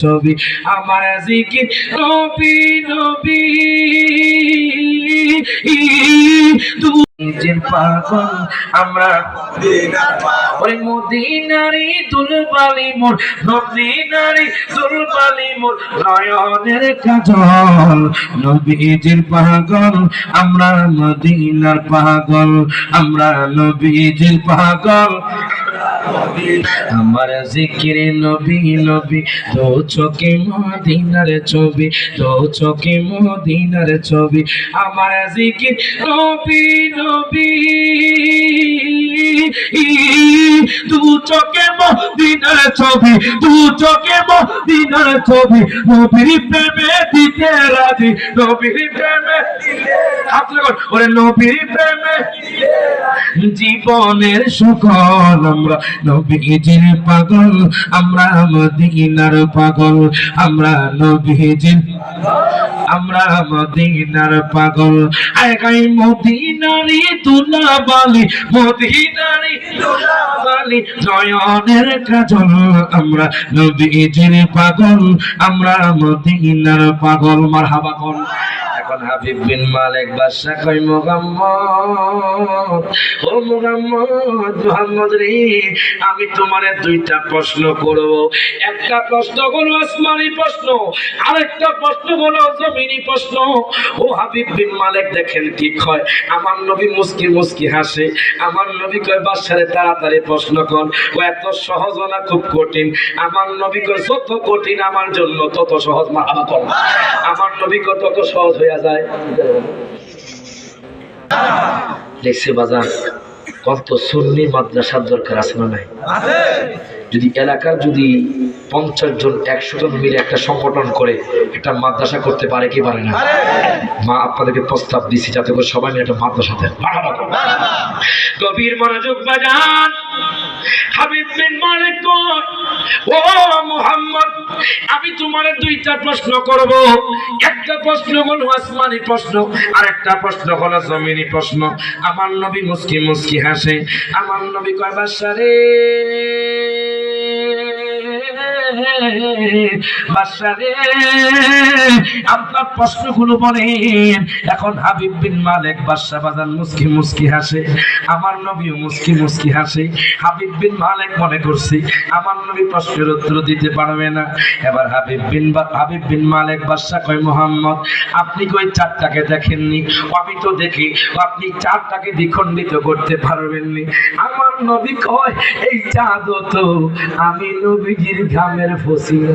ছবি আমার জিকির নবী নবী। নিজের পাগল, আমরা ওই মদিনারি দুলবালি মোর মদিনারি দুলবালি মোর নয়নের কাজল। নবীজির পাগল, আমরা মদিনার পাগল, আমরা নবীজির পাগল। আমার জিকিরে নবী নবী, তো চোখে মদিনার ছবি, তো চোখে মদিনার ছবি। আমার জিকির নবী নবী, দু চোখে মদিনার ছবি, দু চোখে মদিনার ছবি। নবীর প্রেমে দিতে রাজি, নবীর প্রেমে ওরে নবীর প্রেমে জীবনের সুখল আমরা নবীজির পাগল, আমরা মদিনার পাগল, আমরা নবীজির আমরা মদিনার পাগল। মদিনারি তুলা বালি মদিনারি আমরা নবীজির পাগল, আমরা মদিনার পাগল। মারহাবা কর এখন হাবিব বিন মালিক বাদশা কই মোহাম্মদ? ও মোহাম্মদ মোহাম্মদ রে, আমি তোমারে দুইটা প্রশ্ন করব। একটা প্রশ্ন হলো আসমানি প্রশ্ন, আরেকটা প্রশ্ন হলো জমিনি প্রশ্ন। ও হাবিব বিন মালিক দেখেন কি কয় আমার নবী মুস্কি মুস্কি হাসে। আমার নবী কয়, বাদশারে, তাড়াতাড়ি প্রশ্ন কর। ও এত সহজ না, খুব কঠিন। আমার নবী কয়, যত কঠিন আমার জন্য, তত সহজ মাহাবা আমার নবী কয়, তত সহজ হইয়া যায়। দেখছে বাজার কত সুন্নি মাদ্রাসার দরকার আছে না নাই? যদি এলাকার যদি পঞ্চাশ জন একশো জন মিলে একটা সংগঠন করে একটা মাদ্রাসা করতে পারে কি পারে না? মা আপনাদেরকে প্রস্তাব দিছি যাতে করে সবাই মিলে একটা মাদ্রাসা দেন। গভীর মনোযোগ বাজান। হাবিব বিন মালিক ও মুহাম্মদ আমি তোমার দুইটা প্রশ্ন করব। একটা প্রশ্ন হলো আসমানি প্রশ্ন আর একটা প্রশ্ন হলো জমিনি প্রশ্ন। আমার নবী মুস্কি মুস্কি হাসে। আমার নবী কয় বাসারে বাসারে আপনার প্রশ্নগুলো বলেন। এখন হাবিব বিন মালিক বাদশা বাজান মুস্কি মুস্কি হাসে, আমার নবীও মুস্কি মুস্কি হাসে। হাবিব বিন মালিক মনে করছি, আমার নবী প্রশ্নের উত্তর দিতে পারবে না। এবার হাবিব বিন হাবিব বিন মালিক বাদশা কয়, মোহাম্মদ, আপনি কই চারটাকে দেখেননি? আমি তো দেখি, আপনি চারটাকে দ্বিখণ্ডিত করতে পারবেননি আমার নবী কয়, এই চাঁদ তো আমি নবীজির ঘামের ফসিলা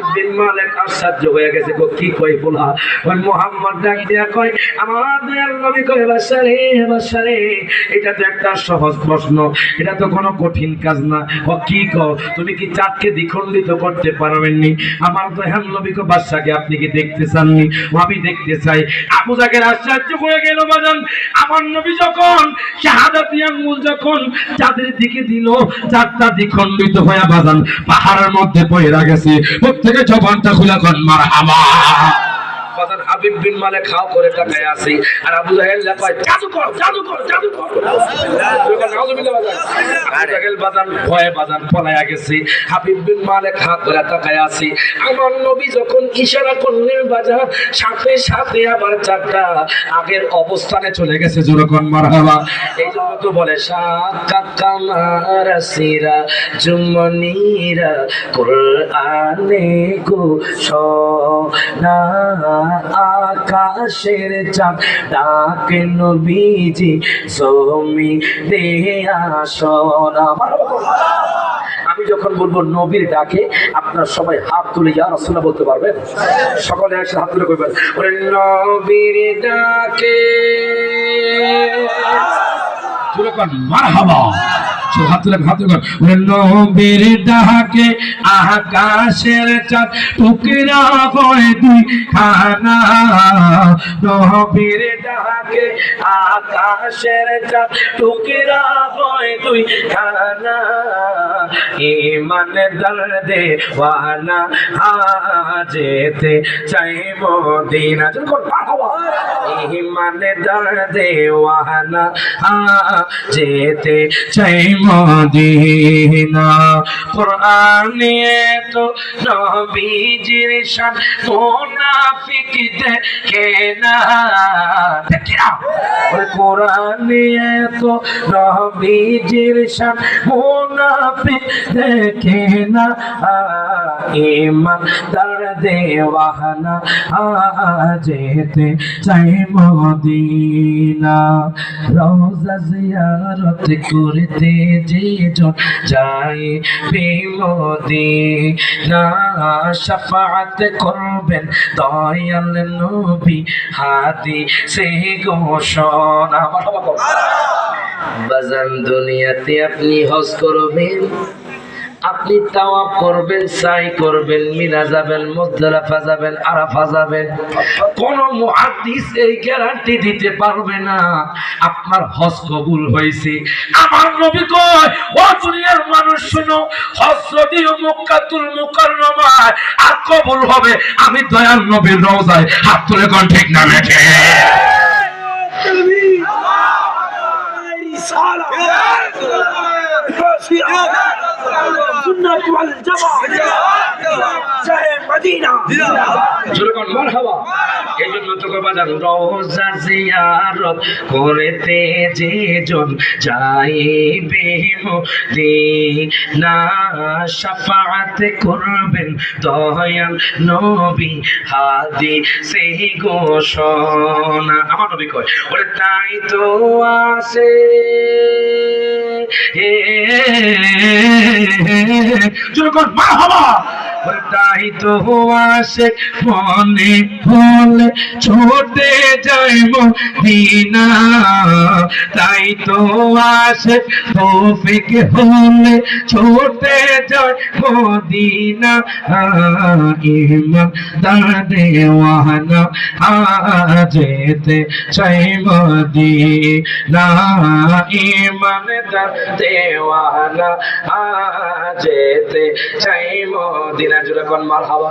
আমার বাদশাকে আপনি কি দেখতে চাননি? আমি দেখতে চাই। আবু জাকের আশ্চর্য হয়ে গেল বাজান। আমার নবী যখন আঙ্গুল যখন চাঁদের দিকে দিল, চাঁদটা দ্বিখণ্ডিত হয়ে বাজান, পাহাড়ের মধ্যে পয়রা গেছে। প্রত্যেকে জবানটা খুলে কন মার হাবা বাজান হাবিব বিন মালে খাও করে টাকায় আসি আর আবু জাহেল কয় জাদু কর জাদু কর জাদু কর। জাহেল বাজান, ভয়ে বাজান পলায়া গেছে। হাবিব বিন মালে খা করে টাকায় আসি আমার নবী যখন ইশারা করলেন বাজার সাথে সাথে আবার চারটা আগের অবস্থানে চলে গেছে জোরকন মারহাবা। এই জন্য তো বলে সাকা কামার সিরা জুমনিরা কোরআনে গো সোনা আকাশের চাঁদ, ডাকে নবীজি জমি দে আসনা আমি যখন বলব নবীর ডাকে, আপনার সবাই হাত তুলে ইয়া রাসূলুল্লাহ বলতে পারবেন? সকলে একসাথে হাত তুলে করবেন ওরে নবীর ডাকে। তুলে হাত তুলে হাত তুলে নবীর ডাকে আকাশের চাঁদ, টুকরা হয় দুই খানা নবীর ডাকে আকাশের চাঁদ, টুকরা হয় দুই খানা ইমান দর্দে ওয়ানা যেতে চাই মদিনা। যখন পাঠাবো ইমানে দার দেওয়ানা যেতে চাই মদিনা। কোরআন তো নবীজির শান মুনাফিক দেখে না। দেখে না। কোরআন তো নবীজির শান মুনাফিক দেখে না। ইমান দেওয়ানা যেতে চাই মদিনা। রোজা জিয়ারত করতে যে জন যায় বিমদিনা শাফাআত করবেন দয়াল নবী হাদি, সে ঘোষণা। বাজান দুনিয়াতে আপনি হজ করবেন? আপনি তাওয়াব করবেন সাই করবেন মিনা যাবেন মুজদালাফা যাবেন আরাফা যাবেন। কোন মুহাদ্দিস এই গ্যারান্টি দিতে পারবে না। আপনার হজ কবুল হয়েছে। আমার নবী কয় ও দুনিয়ার মানুষ শুনো হজ যদি মক্কাতুল মুকাররমায় আর কবুল হবে। আমি দয়াল নবীর রওজায় হাত তুলে কোন ঠিক না লেখে রিসালা سنة والجماعة شهر مدينة জোরকন মারহাবা এই জন্য তোকে বাজান রোজা জিয়ারত করেতে যে জন যাইবে মদিনা শাফাআত করবেন দয়াল নবী হাদি সেই ঘোষণা আমার নবী কয় ওরে তাই তো আসে জোরকন মা ওরে তাই তো মনে হলে ছোটে যাই মদিনা। তাই তো আসে, তৌফিক হলে ছোটে ইমান দার দেওয়ানা যেতে চাই মদিনা। ইমান মদিনা। জুড়ে কোন মার হাওয়া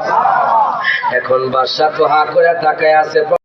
এখন বাসা তো হা করে তাকায় আছে।